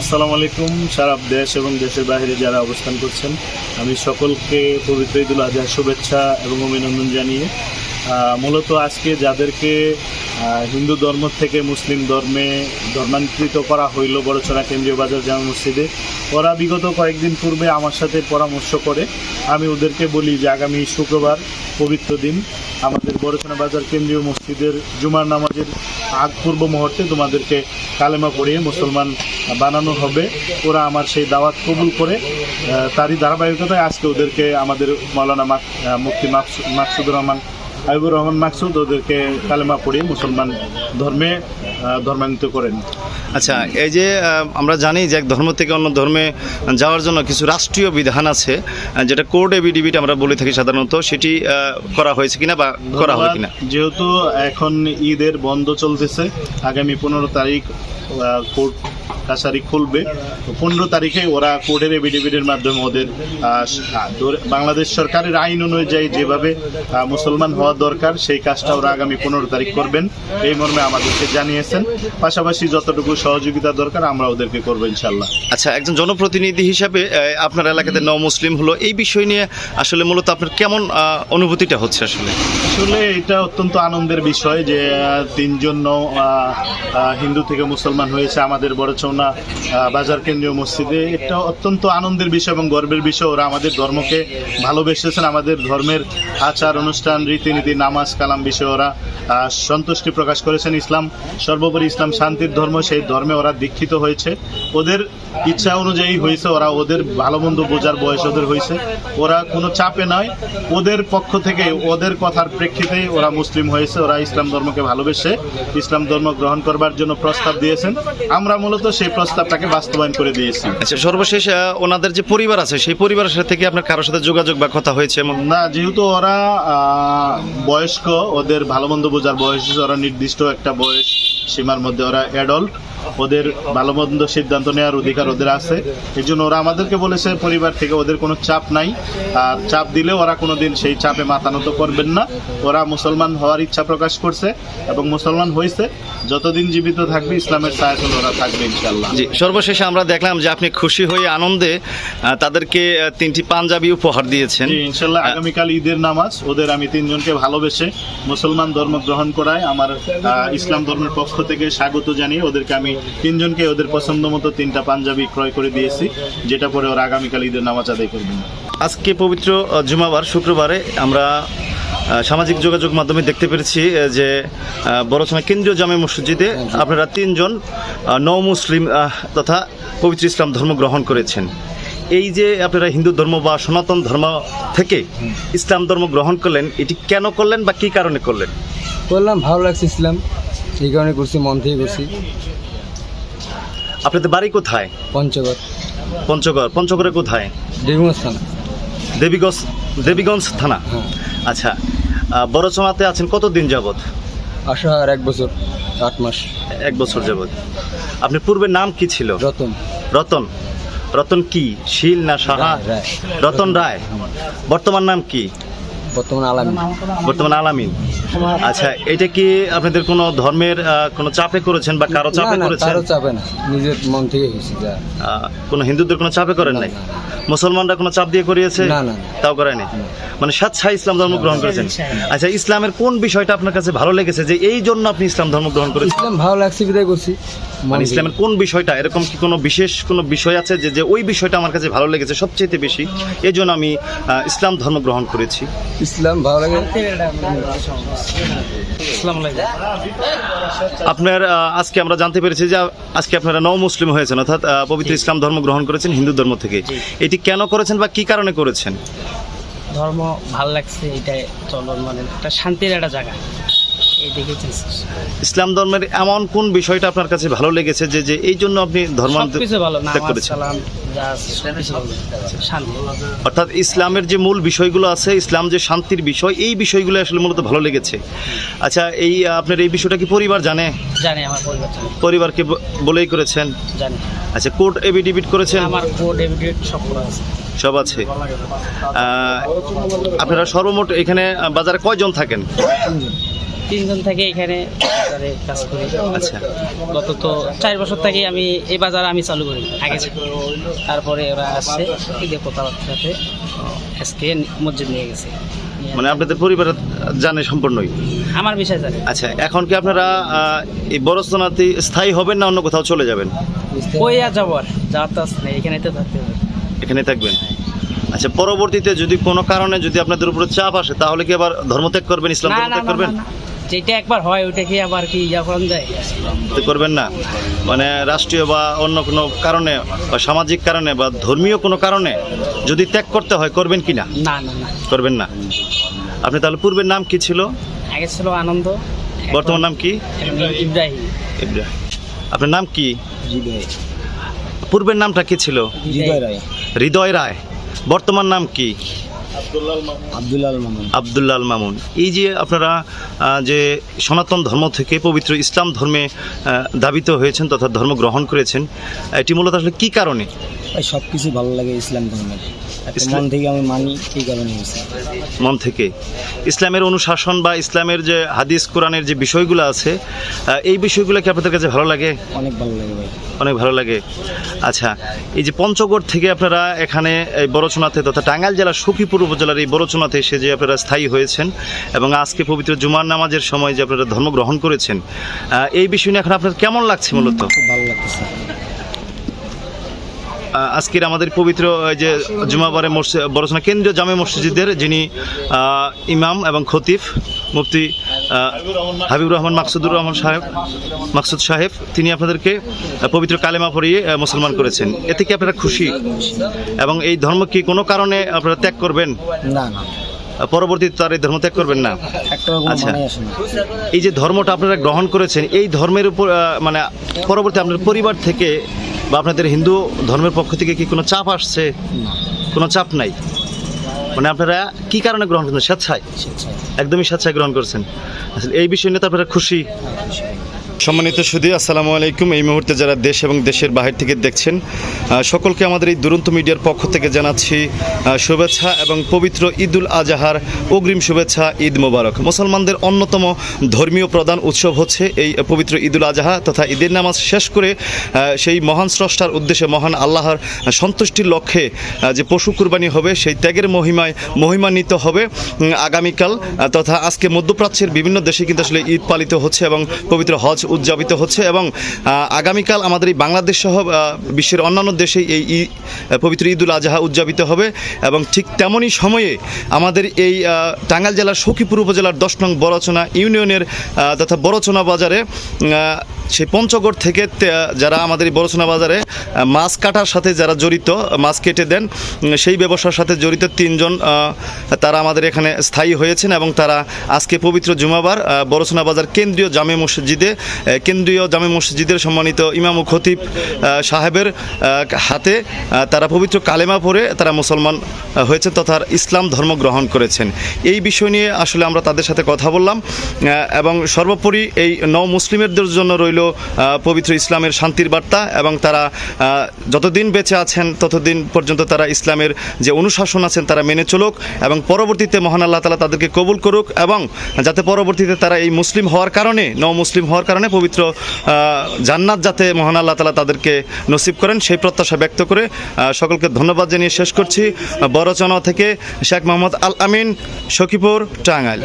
আসসালামু আলাইকুম সারা দেশ এবং দেশের বাইরে যারা অবস্থান করছেন, আমি সকলকে পবিত্র ঈদুল আজহার শুভেচ্ছা এবং অভিনন্দন জানিয়ে মূলত আজকে যাদেরকে হিন্দু ধর্ম থেকে মুসলিম ধর্মে ধর্মান্তরিত করা হইল বড়ছড়া কেন্দ্রীয় বাজার জামা মসজিদে, ওরা বিগত কয়েকদিন পূর্বে আমার সাথে পরামর্শ করে, আমি ওদেরকে বলি যে আগামী শুক্রবার পবিত্র দিন আমাদের বড়ছড়া বাজার কেন্দ্রীয় মসজিদের জুমার নামাজের আগ পূর্ব মুহূর্তে তোমাদেরকে কালেমা পড়িয়ে মুসলমান বানানো হবে। ওরা আমার সেই দাওয়াত কবুল করে তারই ধারাবাহিকতায় আজকে ওদেরকে আমাদের মৌলানা মুফতি মাকসুদ মাকসুদুর রহমান হাবিবুর রহমান মাকসুদ ওদেরকে কালেমা পড়িয়ে মুসলমান ধর্মে আহ, ধর্মান্বিত করেন আচ্ছা এই যে আমরা জানি যে এক ধর্ম থেকে অন্য ধর্মে যাওয়ার জন্য কিছু রাষ্ট্রীয় বিধান আছে যেটা কোর্ট এবিডিবিট আমরা বলে থাকি সাধারণত সেটি করা হয়েছে কিনা বা করা হয় কিনা। যেহেতু এখন ঈদের বন্ধ চলতেছে আগামী পনেরো তারিখ কোর্ট কাছারি খুলবে। তো পনেরো তারিখে ওরা কোর্টের এভিডেভিটের মাধ্যমে ওদের বাংলাদেশ সরকারের আইন অনুযায়ী যেভাবে মুসলমান হওয়া দরকার সেই কাজটা ওরা আগামী পনেরো তারিখ করবেন। এই মর্মে আমাদেরকে জানিয়েছেন। পাশাপাশি যতটুকু সহযোগিতা দরকার আমরা ওদেরকে করব ইনশাল্লাহ আচ্ছা একজন জনপ্রতিনিধি হিসাবে আপনার এলাকাতে ন মুসলিম হলো। এই বিষয় নিয়ে আসলে মূলত আপনার কেমন অনুভূতিটা হচ্ছে আসলে? আসলে এটা অত্যন্ত আনন্দের বিষয় যে তিনজন হিন্দু থেকে মুসলমান হয়েছে আমাদের বড়চৌনা আহ, বাজার কেন্দ্রীয় মসজিদে। এটা অত্যন্ত আনন্দের বিষয় এবং গর্বের বিষয়। ওরা আমাদের ধর্মকে ভালোবেসেছেন আমাদের ধর্মের আচার অনুষ্ঠান রীতিনীতি নামাজ কালাম বিষয়ে ওরা সন্তুষ্টি প্রকাশ করেছেন। ইসলাম সর্বোপরি ইসলাম শান্তির ধর্ম সেই ধর্মে ওরা দীক্ষিত হয়েছে। ওদের ইচ্ছা অনুযায়ী হয়েছে ওরা ওদের ভালো মন্দ বোঝার বয়স ওদের হয়েছে। ওরা কোনো চাপে নয়। ওদের পক্ষ থেকে ওদের কথার প্রেক্ষিতে ওরা মুসলিম হয়েছে। ওরা ইসলাম ধর্মকে ভালোবেসে ইসলাম ধর্ম গ্রহণ করবার জন্য প্রস্তাব দিয়েছেন। আমরা মূলত সেই প্রস্তাবটাকে বাস্তবায়ন করে দিয়েছি। আচ্ছা সর্বশেষ ওনাদের যে পরিবার আছে সেই পরিবারের সাথে থেকে আপনার কারোর সাথে যোগাযোগ বা কথা হয়েছে না যেহেতু ওরা আহ, বয়স্ক ওদের ভালো মন্দ বোঝার বয়স ওরা নির্দিষ্ট একটা বয়স সীমার মধ্যে ওরা অ্যাডল্ট ওদের ভালো মন্দ সিদ্ধান্ত নেওয়ার অধিকার ওদের আছে। এই জন্য ওরা আমাদেরকে বলেছে পরিবার থেকে ওদের কোনো চাপ নাই। আর চাপ দিলে ওরা কোনোদিন সেই চাপে মাথা নত করবেন না। ওরা মুসলমান হওয়ার ইচ্ছা প্রকাশ করছে এবং মুসলমান হয়েছে যতদিন জীবিত থাকবে ইসলামের সায়াতল ওরা থাকবে ইনশাল্লাহ জি সর্বশেষে আমরা দেখলাম যে আপনি খুশি হয়ে আনন্দে তাদেরকে তিনটি পাঞ্জাবি উপহার দিয়েছেন। ইনশাল্লাহ আগামীকাল ঈদের নামাজ। ওদের আমি তিনজনকে ভালোবেসে মুসলমান ধর্ম গ্রহণ করায় আমার ইসলাম ধর্মের পক্ষ থেকে স্বাগত জানিয়ে ওদেরকে আমি তিনজনকে ওদের পছন্দ মতো তিনটা পাঞ্জাবি ক্রয় করে দিয়েছি যেটা পরে ওরা আগামীকাল ঈদের নামাজ আদায় করবেন আজকে পবিত্র জুমাবার শুক্রবারে আমরা সামাজিক যোগাযোগ মাধ্যমে দেখতে পেরেছি যে আহ, বড়সময় কেন্দ্রীয় জামে মসজিদে আপনারা তিনজন নও মুসলিম তথা পবিত্র ইসলাম ধর্ম গ্রহণ করেছেন। এই যে আপনারা হিন্দু ধর্ম বা সনাতন ধর্ম থেকে ইসলাম ধর্ম গ্রহণ করলেন এটি কেন করলেন বা কী কারণে করলেন? করলাম ভালো লাগছে ইসলাম। এই কারণে করছি মন থেকে করছি। আপনাদের বাড়ি কোথায়? পঞ্চগড়। পঞ্চগড়। পঞ্চগড়ে কোথায়? দেবীগঞ্জ থানা। দেবীগঞ্জ দেবীগঞ্জ থানা? হ্যাঁ। আচ্ছা বড়চমাতে আছেন কতদিন যাবত আসা আর এক বছর আট মাস। এক বছর যাবত আপনার পূর্বের নাম কি ছিল? রতন। রতন। রতন কি? শীল না সাহা। রতন রায়। বর্তমান নাম কি? বর্তমান আলামী বর্তমান আলামিন। আচ্ছা এটা কি আপনাদের কোনো ধর্মের কোনো চাপে করেছেন বা কারও চাপে করেছেন? কারও চাপে না। নিজের মন থেকে হয়েছে কোনো হিন্দুদের কোনো চাপে করেন নাই? মুসলমানরা কোনো চাপ দিয়ে করিয়েছে? না, না, না। তাও করেনি মানে স্বেচ্ছায় ইসলাম ধর্ম গ্রহণ করেছেন। আচ্ছা ইসলামের কোন বিষয়টা আপনার কাছে ভালো লেগেছে যে এই জন্য আপনি ইসলাম ধর্ম গ্রহণ করেছেন? ইসলাম ভালো লাগছে বিদায় করছি। মানে ইসলামের কোন বিষয়টা? এরকম কি কোনো বিশেষ কোনো বিষয় আছে যে যে ওই বিষয়টা আমার কাছে ভালো লেগেছে সবচেয়ে বেশি? এই জন্য আমি ইসলাম ধর্ম গ্রহণ করেছি। ইসলাম ভালো লাগে? আপনার আজকে আমরা জানতে পেরেছি যে আজকে আপনারা নও মুসলিম হয়েছেন অর্থাৎ পবিত্র ইসলাম ধর্ম গ্রহণ করেছেন হিন্দু ধর্ম থেকে। এটি কেন করেছেন বা কি কারণে করেছেন? ধর্ম ভালো লাগছে এটাই চলন মানে একটা শান্তির একটা জায়গা। ইসলাম ধর্মের এমন কোন বিষয়টা আপনার কাছে ভালো লেগেছে যে যে এই জন্য আপনি ধর্মান্তর অর্থাৎ ইসলামের যে মূল বিষয়গুলো আছে ইসলাম যে শান্তির বিষয় এই বিষয়গুলো আসলে মূলত ভালো লেগেছে। আচ্ছা এই আপনার এই বিষয়টা কি পরিবার জানে? জানি আমার পরিবার পরিবারকে বলেই করেছেন? জানি। আচ্ছা কোর্ট এভিডেভিট করেছেন? আমার কোড এভিডেট সব আছে। সব আছে। আপনারা সর্বমোট এখানে বাজারে কয়জন থাকেন? তিনজন থেকে এখানে বাজারে কাজ করি। আচ্ছা। গত তো চার বছর থেকে আমি এই বাজার আমি চালু করি। আগে তারপরে ওরা আসছে ঈদের কথাবার্তাতে আজকে মসজিদ নিয়ে গেছে। মানে আপনাদের পরিবার জানে সম্পূর্ণই? আমার বিষয় জানে। আচ্ছা এখন কি আপনারা এই বরস্তনাতে স্থায়ী হবেন না অন্য কোথাও চলে যাবেন? ওই আর যাব যাওয়ার তো আসছে না এখানে তো থাকতে হবে। এখানে থাকবেন? আচ্ছা পরবর্তীতে যদি কোনো কারণে যদি আপনাদের উপরে চাপ আসে তাহলে কি আবার ধর্মত্যাগ করবেন ইসলাম না, করবেন? না, না। যেটা একবার হয় ওইটা কি আবার কি ইয়া করান যায়? করবেন না। মানে রাষ্ট্রীয় বা অন্য কোনো কারণে বা সামাজিক কারণে বা ধর্মীয় কোনো কারণে যদি ত্যাগ করতে হয় করবেন কি না? না না না। করবেন না। আপনি তাহলে পূর্বের নাম কি ছিল? আগে ছিল আনন্দ বর্তমান নাম কি? ইব্রাহিম। ইব্রাহিম। আপনার নাম কি? পূর্বের নামটা কি ছিল? হৃদয় রায়। হৃদয় রায়। বর্তমান নাম কি? আব্দুল্লাল মামুন। এই যে আপনারা যে সনাতন ধর্ম থেকে পবিত্র ইসলাম ধর্মে ধাবিত হয়েছেন তথা ধর্ম গ্রহণ করেছেন এটি মূলত আসলে কি কারণে? ভাই সব কিছু ভালো লাগে ইসলাম ধর্মের। ইসলাম- মন থেকে আমি মানি এই কারণে মন থেকে। ইসলামের অনুশাসন বা ইসলামের যে হাদিস কোরআনের যে বিষয়গুলো আছে এই বিষয়গুলো কি আপনাদের কাছে ভালো লাগে? অনেক ভালো লাগে ভাই। অনেক ভালো লাগে। আচ্ছা এই যে পঞ্চগড় থেকে আপনারা এখানে এই বড়চনাতে তথা টাঙ্গাইল জেলার সখীপুর উপজেলার এই বড়চনাতে এসে যে আপনারা স্থায়ী হয়েছেন এবং আজকে পবিত্র জুমার নামাজের সময় যে আপনারা ধর্মগ্রহণ করেছেন এই বিষয় নিয়ে এখন আপনার কেমন লাগছে মূলত? ভালো লাগতেছে। আহ, আজকের আমাদের পবিত্র এই যে জুমাবারে মসজিদ বড়চুনা কেন্দ্রীয় জামে মসজিদের যিনি ইমাম এবং খতিফ মুফতি হাবিবুর রহমান মাকসুদুর রহমান সাহেব মাকসুদ সাহেব তিনি আপনাদেরকে পবিত্র কালেমা পড়িয়ে মুসলমান করেছেন। এতে কি আপনারা খুশি? এবং এই ধর্ম কি কোনো কারণে আপনারা ত্যাগ করবেন? না না। পরবর্তীতে তার এই ধর্ম ত্যাগ করবেন না? আচ্ছা। এই যে ধর্মটা আপনারা গ্রহণ করেছেন এই ধর্মের উপর মানে পরবর্তী আপনার পরিবার থেকে বা আপনাদের হিন্দু ধর্মের পক্ষ থেকে কি কোনো চাপ আসছে? কোনো চাপ নাই? মানে আপনারা কি কারণে গ্রহণ করছেন? স্বেচ্ছায়? একদমই স্বেচ্ছায় গ্রহণ করছেন। আসলে এই বিষয় নিয়ে তো আপনারা খুশি। ভাই। সম্মানিত সুদী আসসালামু আলাইকুম। এই মুহূর্তে যারা দেশ এবং দেশের বাহির থেকে দেখছেন সকলকে আমাদের এই দুরন্ত মিডিয়ার পক্ষ থেকে জানাচ্ছি শুভেচ্ছা এবং পবিত্র ঈদুল আজহার অগ্রিম শুভেচ্ছা, ঈদ মোবারক। মুসলমানদের অন্যতম ধর্মীয় প্রধান উৎসব হচ্ছে এই পবিত্র ঈদুল আজহা তথা ঈদের নামাজ শেষ করে সেই মহান স্রষ্টার উদ্দেশ্যে, মহান আল্লাহর সন্তুষ্টির লক্ষ্যে যে পশু কুরবানি হবে, সেই ত্যাগের মহিমায় মহিমান্বিত হবে আগামীকাল তথা আজকে মধ্যপ্রাচ্যের বিভিন্ন দেশে কিন্তু আসলে ঈদ পালিত হচ্ছে এবং পবিত্র হজ উদযাপিত হচ্ছে এবং আগামীকাল আমাদের এই বাংলাদেশ সহ বিশ্বের অন্যান্য দেশে এই পবিত্র ঈদুল আজহা উদযাপিত হবে এবং ঠিক তেমনই সময়ে আমাদের এই আহ, টাঙ্গাইল জেলার সখীপুর উপজেলার দশ নং বরচনা ইউনিয়নের তথা বরচনা বাজারে সেই পঞ্চগড় থেকে যারা আমাদের এই বড়চনা বাজারে মাছ কাটার সাথে যারা জড়িত মাছ কেটে দেন সেই ব্যবসার সাথে জড়িত তিনজন তারা আমাদের এখানে স্থায়ী হয়েছেন এবং তারা আজকে পবিত্র জুমাবার বরচনা বাজার কেন্দ্রীয় জামে মসজিদে কেন্দ্রীয় জামে মসজিদের সম্মানিত ইমাম ও খতিব সাহেবের হাতে তারা পবিত্র কালেমা পড়ে তারা মুসলমান হয়েছে তথা ইসলাম ধর্ম গ্রহণ করেছেন। এই বিষয় নিয়ে আসলে আমরা তাদের সাথে কথা বললাম এবং সর্বোপরি এই নৌ মুসলিমদের জন্য রইল পবিত্র ইসলামের শান্তির বার্তা এবং তারা যতদিন বেঁচে আছেন ততদিন পর্যন্ত তারা ইসলামের যে অনুশাসন আছেন তারা মেনে চলুক এবং পরবর্তীতে মহান আল্লাহ তালা তাদেরকে কবুল করুক এবং যাতে পরবর্তীতে তারা এই মুসলিম হওয়ার কারণে, নৌ মুসলিম হওয়ার কারণে পবিত্র আহ, জান্নাত যাতে মহান আল্লাহ তালা তাদেরকে নসিব করেন সেই প্রত্যাশা ব্যক্ত করে সকলকে ধন্যবাদ জানিয়ে শেষ করছি। বড়চনা থেকে শেখ মোহাম্মদ আল আমিন সখীপুর টাঙ্গাইল।